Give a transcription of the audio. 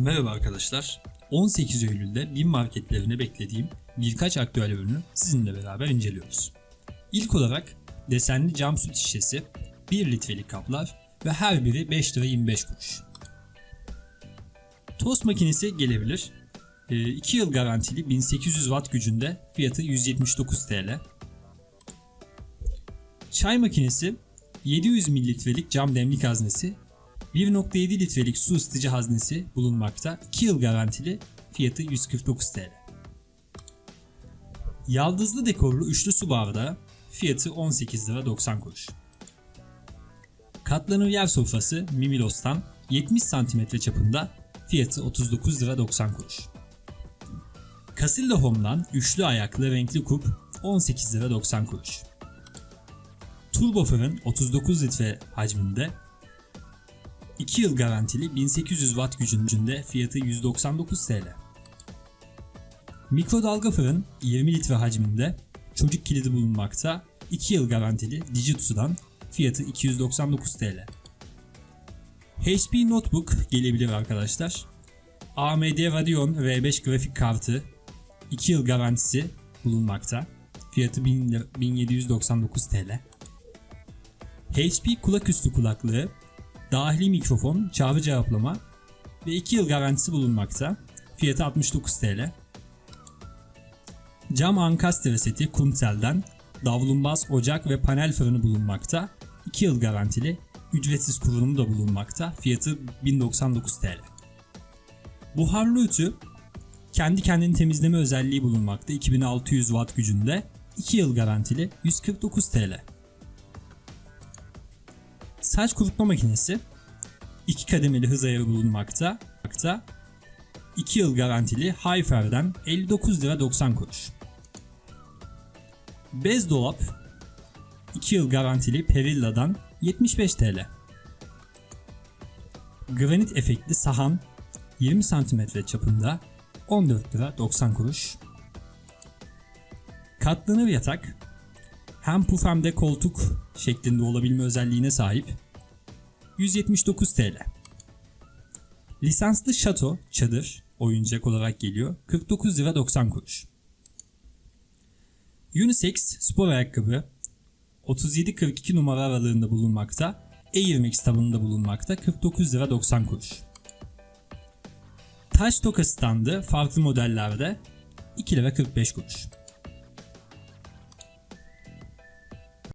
Merhaba arkadaşlar. 18 Eylül'de BİM marketlerine beklediğim birkaç aktüel ürünü sizinle beraber inceliyoruz. İlk olarak desenli cam süt şişesi, 1 litrelik kaplar ve her biri 5 lira 25 kuruş. Tost makinesi gelebilir. 2 yıl garantili 1800 watt gücünde fiyatı 179 TL. Çay makinesi 700 mililitrelik cam demlik haznesi 1.7 litrelik su ısıtıcı haznesi bulunmakta. 2 yıl garantili fiyatı 149 TL. Yaldızlı dekorlu üçlü su bardağı fiyatı 18 lira 90 kuruş. Katlanır yer sofrası Mimilos'tan 70 cm çapında fiyatı 39 lira 90 kuruş. Casilda Home'dan üçlü ayaklı renkli kup 18 lira 90 kuruş. Turbo fırın 39 litre hacminde 2 yıl garantili 1800 watt gücünde fiyatı 199 TL. Mikrodalga fırın 20 litre hacminde çocuk kilidi bulunmakta. 2 yıl garantili Digitsu'dan fiyatı 299 TL. HP Notebook gelebilir arkadaşlar. AMD Radeon R5 grafik kartı 2 yıl garantisi bulunmakta. Fiyatı 1000 lira- 1799 TL. HP kulaküstü kulaklığı dahili mikrofon, çağrı cevaplama ve 2 yıl garantisi bulunmakta. Fiyatı 69 TL. Cam ankastre seti Kuntel'den davlumbaz ocak ve panel fırını bulunmakta. 2 yıl garantili. Ücretsiz kurulumu da bulunmakta. Fiyatı 1099 TL. Buharlı ütü kendi kendini temizleme özelliği bulunmakta. 2600 watt gücünde. 2 yıl garantili 149 TL. Saç kurutma makinesi 2 kademeli hız ayarı bulunmakta. 2 yıl garantili Hayfer'den 59 lira 90 kuruş. Bez dolap 2 yıl garantili Perilla'dan 75 TL. Granit efektli sahan 20 cm çapında 14 lira 90 kuruş. Katlanır yatak hem puf hem de koltuk şeklinde olabilme özelliğine sahip 179 TL. Lisanslı şato çadır oyuncak olarak geliyor 49 lira 90 kuruş. Unisex spor ayakkabı 37-42 numara aralığında bulunmakta. Air Max tabanında bulunmakta 49 lira 90 kuruş. Taş toka standı farklı modellerde 2 lira 45 kuruş.